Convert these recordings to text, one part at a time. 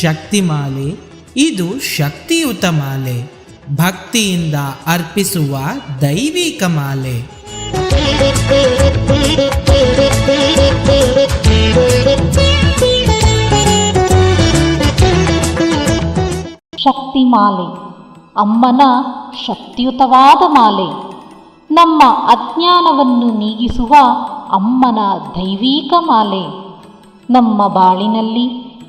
ಶಕ್ತಿಮಾಲೆ. ಇದು ಶಕ್ತಿಯುತ ಮಾಲೆ. ಭಕ್ತಿಯಿಂದ ಅರ್ಪಿಸುವ ದೈವಿಕ ಮಾಲೆ. ಶಕ್ತಿ ಮಾಲೆ ಅಮ್ಮನ ಶಕ್ತಿಯುತವಾದ ಮಾಲೆ. ನಮ್ಮ ಅಜ್ಞಾನವನ್ನು ನೀಗಿಸುವ ಅಮ್ಮನ ದೈವಿಕ ಮಾಲೆ. ನಮ್ಮ ಬಾಳಿನಲ್ಲಿ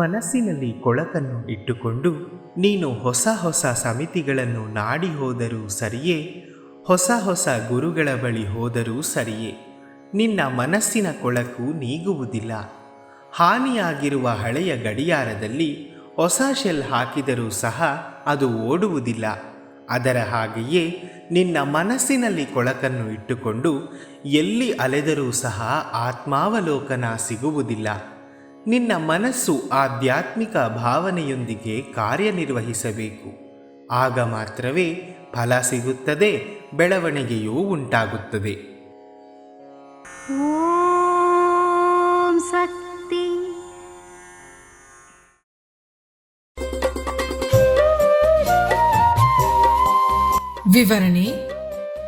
ಮನಸ್ಸಿನಲ್ಲಿ ಕೊಳಕನ್ನು ಇಟ್ಟುಕೊಂಡು ನೀನು ಹೊಸ ಹೊಸ ಸಮಿತಿಗಳನ್ನು ನಾಡಿ ಹೋದರೂ ಸರಿಯೇ, ಹೊಸ ಹೊಸ ಗುರುಗಳ ಬಳಿ ಹೋದರೂ ಸರಿಯೇ. ನಿನ್ನ ಮನಸ್ಸಿನ ಕೊಳಕು ನೀಗುವುದಿಲ್ಲ. ಹಾನಿಯಾಗಿರುವ ಹಳೆಯ ಗಡಿಯಾರದಲ್ಲಿ ಹೊಸ ಶೆಲ್ ಹಾಕಿದರೂ ಸಹ ಅದು ಓಡುವುದಿಲ್ಲ. ಅದರ ಹಾಗೆಯೇ ನಿನ್ನ ಮನಸ್ಸಿನಲ್ಲಿ ಕೊಳಕನ್ನು ಇಟ್ಟುಕೊಂಡು ಎಲ್ಲಿ ಅಲೆದರೂ ಸಹ ಆತ್ಮಾವಲೋಕನ ಸಿಗುವುದಿಲ್ಲ. ನಿನ್ನ ಮನಸ್ಸು ಆಧ್ಯಾತ್ಮಿಕ ಭಾವನೆಯೊಂದಿಗೆ ಕಾರ್ಯನಿರ್ವಹಿಸಬೇಕು. ಆಗ ಮಾತ್ರವೇ ಫಲ ಸಿಗುತ್ತದೆ ಬೆಳವಣಿಗೆಯೂ ಉಂಟಾಗುತ್ತದೆ. ಓಂ ಶಕ್ತಿ. ವಿವರಣೆ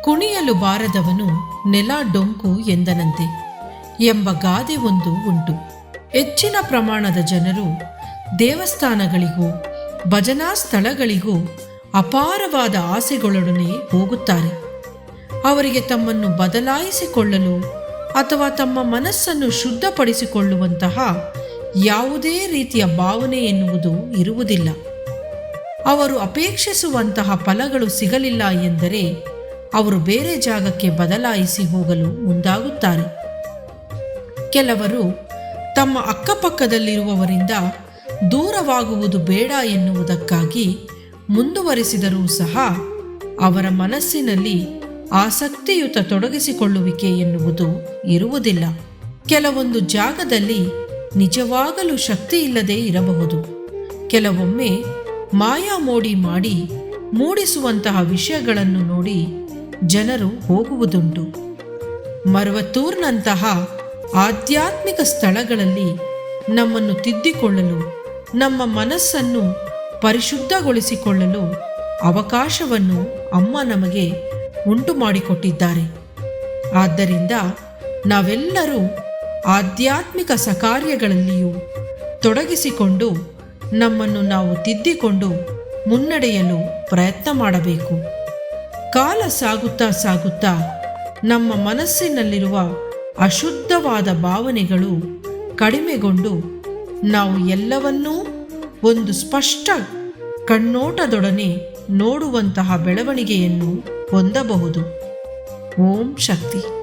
ಕುಣಿಯಲು ಬಾರದವನು ನೆಲ ಡೊಂಕು ಎಂದನಂತೆ ಎಂಬ ಗಾದೆ ಒಂದು ಉಂಟು. ಹೆಚ್ಚಿನ ಪ್ರಮಾಣದ ಜನರು ದೇವಸ್ಥಾನಗಳಿಗೂ, ಭಜನಾ ಸ್ಥಳಗಳಿಗೂ ಅಪಾರವಾದ ಆಸೆಗಳೊಡನೆ ಹೋಗುತ್ತಾರೆ. ಅವರಿಗೆ ತಮ್ಮನ್ನು ಬದಲಾಯಿಸಿಕೊಳ್ಳಲು ಅಥವಾ ತಮ್ಮ ಮನಸ್ಸನ್ನು ಶುದ್ಧಪಡಿಸಿಕೊಳ್ಳುವಂತಹ ಯಾವುದೇ ರೀತಿಯ ಭಾವನೆ ಎನ್ನುವುದು ಇರುವುದಿಲ್ಲ. ಅವರು ಅಪೇಕ್ಷಿಸುವಂತಹ ಫಲಗಳು ಸಿಗಲಿಲ್ಲ ಎಂದರೆ ಅವರು ಬೇರೆ ಜಾಗಕ್ಕೆ ಬದಲಾಯಿಸಿ ಹೋಗಲು ಮುಂದಾಗುತ್ತಾರೆ. ಕೆಲವರು ತಮ್ಮ ಅಕ್ಕಪಕ್ಕದಲ್ಲಿರುವವರಿಂದ ದೂರವಾಗುವುದು ಬೇಡ ಎನ್ನುವುದಕ್ಕಾಗಿ ಮುಂದುವರಿಸಿದರೂ ಸಹ ಅವರ ಮನಸ್ಸಿನಲ್ಲಿ ಆಸಕ್ತಿಯುತ ತೊಡಗಿಸಿಕೊಳ್ಳುವಿಕೆ ಎನ್ನುವುದು ಇರುವುದಿಲ್ಲ. ಕೆಲವೊಂದು ಜಾಗದಲ್ಲಿ ನಿಜವಾಗಲೂ ಶಕ್ತಿ ಇಲ್ಲದೆ ಇರಬಹುದು. ಕೆಲವೊಮ್ಮೆ ಮಾಯಾ ಮೋಡಿ ಮಾಡಿ ಮೂಡಿಸುವಂತಹ ವಿಷಯಗಳನ್ನು ನೋಡಿ ಜನರು ಹೋಗುವುದುಂಟು. ಮರುವತ್ತೂರ್ನಂತಹ ಆಧ್ಯಾತ್ಮಿಕ ಸ್ಥಳಗಳಲ್ಲಿ ನಮ್ಮನ್ನು ತಿದ್ದಿಕೊಳ್ಳಲು, ನಮ್ಮ ಮನಸ್ಸನ್ನು ಪರಿಶುದ್ಧಗೊಳಿಸಿಕೊಳ್ಳಲು ಅವಕಾಶವನ್ನು ಅಮ್ಮ ನಮಗೆ ಉಂಟು ಮಾಡಿಕೊಟ್ಟಿದ್ದಾರೆ ಆದ್ದರಿಂದ ನಾವೆಲ್ಲರೂ ಆಧ್ಯಾತ್ಮಿಕ ಸಕಾರ್ಯಗಳಲ್ಲಿಯೂ ತೊಡಗಿಸಿಕೊಂಡು ನಮ್ಮನ್ನು ನಾವು ತಿದ್ದಿಕೊಂಡು ಮುನ್ನಡೆಯಲು ಪ್ರಯತ್ನ ಮಾಡಬೇಕು. ಕಾಲ ಸಾಗುತ್ತಾ ಸಾಗುತ್ತಾ ನಮ್ಮ ಮನಸ್ಸಿನಲ್ಲಿರುವ ಅಶುದ್ಧವಾದ ಭಾವನೆಗಳು ಕಡಿಮೆಗೊಂಡು ನಾವು ಎಲ್ಲವನ್ನೂ ಒಂದು ಸ್ಪಷ್ಟ ಕಣ್ಣೋಟದೊಡನೆ ನೋಡುವಂತಹ ಬೆಳವಣಿಗೆಯನ್ನು ಹೊಂದಬಹುದು. ಓಂ ಶಕ್ತಿ.